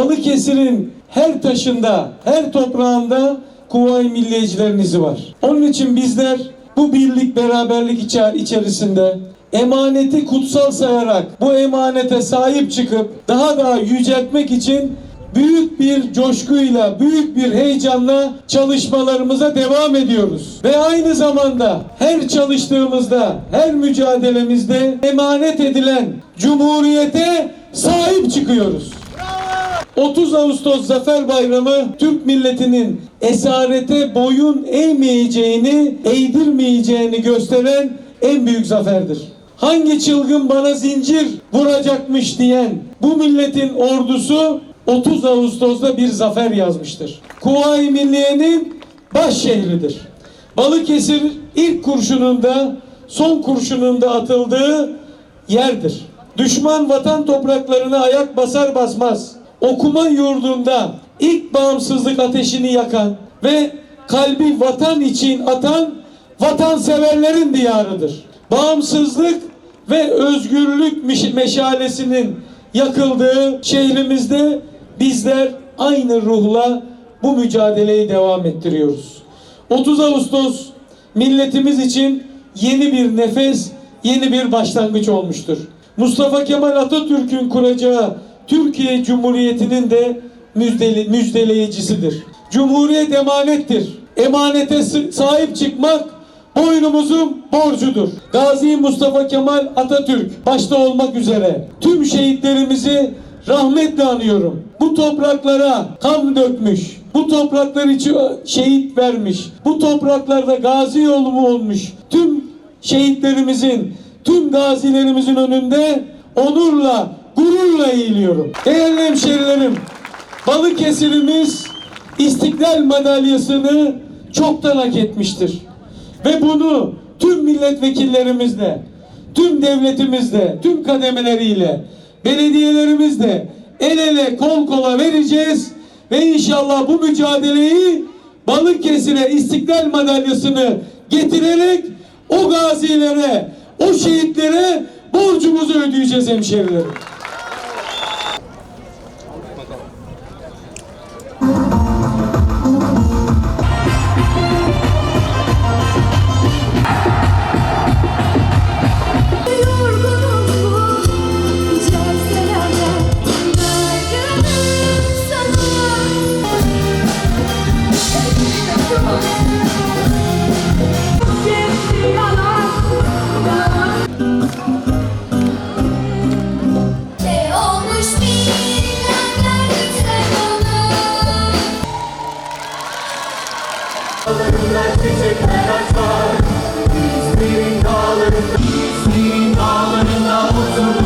Balıkesir'in her taşında, her toprağında Kuvayi milliyecileriniz var. Onun için bizler bu birlik beraberlik içer içerisinde emaneti kutsal sayarak bu emanete sahip çıkıp daha da yüceltmek için büyük bir coşkuyla, büyük bir heyecanla çalışmalarımıza devam ediyoruz. Ve aynı zamanda her çalıştığımızda, her mücadelemizde emanet edilen Cumhuriyete sahip çıkıyoruz. 30 Ağustos Zafer Bayramı Türk milletinin esarete boyun eğmeyeceğini, eğdirmeyeceğini gösteren en büyük zaferdir. Hangi çılgın bana zincir vuracakmış diyen bu milletin ordusu 30 Ağustos'ta bir zafer yazmıştır. Kuvayi Milliye'nin baş şehridir. Balıkesir ilk kurşununda, son kurşununda atıldığı yerdir. Düşman vatan topraklarına ayak basar basmaz okuma yurdunda ilk bağımsızlık ateşini yakan ve kalbi vatan için atan vatanseverlerin diyarıdır. Bağımsızlık ve özgürlük meşalesinin yakıldığı şehrimizde bizler aynı ruhla bu mücadeleyi devam ettiriyoruz. 30 Ağustos milletimiz için yeni bir nefes, yeni bir başlangıç olmuştur. Mustafa Kemal Atatürk'ün kuracağı Türkiye Cumhuriyeti'nin de müjdeli, müjdeleyicisidir. Cumhuriyet emanettir. Emanete sahip çıkmak boynumuzun borcudur. Gazi Mustafa Kemal Atatürk başta olmak üzere tüm şehitlerimizi rahmetle anıyorum. Bu topraklara kan dökmüş, bu topraklar için şehit vermiş, bu topraklarda gazi yolu olmuş tüm şehitlerimizin, tüm gazilerimizin önünde onurla, gururla eğiliyorum. Değerli hemşerilerim, Balıkesir'imiz İstiklal Madalyası'nı çoktan hak etmiştir. Ve bunu tüm milletvekillerimizle, tüm devletimizle, tüm kademeleriyle, belediyelerimizle el ele kol kola vereceğiz ve inşallah bu mücadeleyi Balıkesir'e İstiklal Madalyası'nı getirerek o gazilere, o şehitlere borcumuzu ödeyeceğiz hemşerilerim. Çiçekler açar İzmir'in dağlarında İzmir'in dağlarında oturur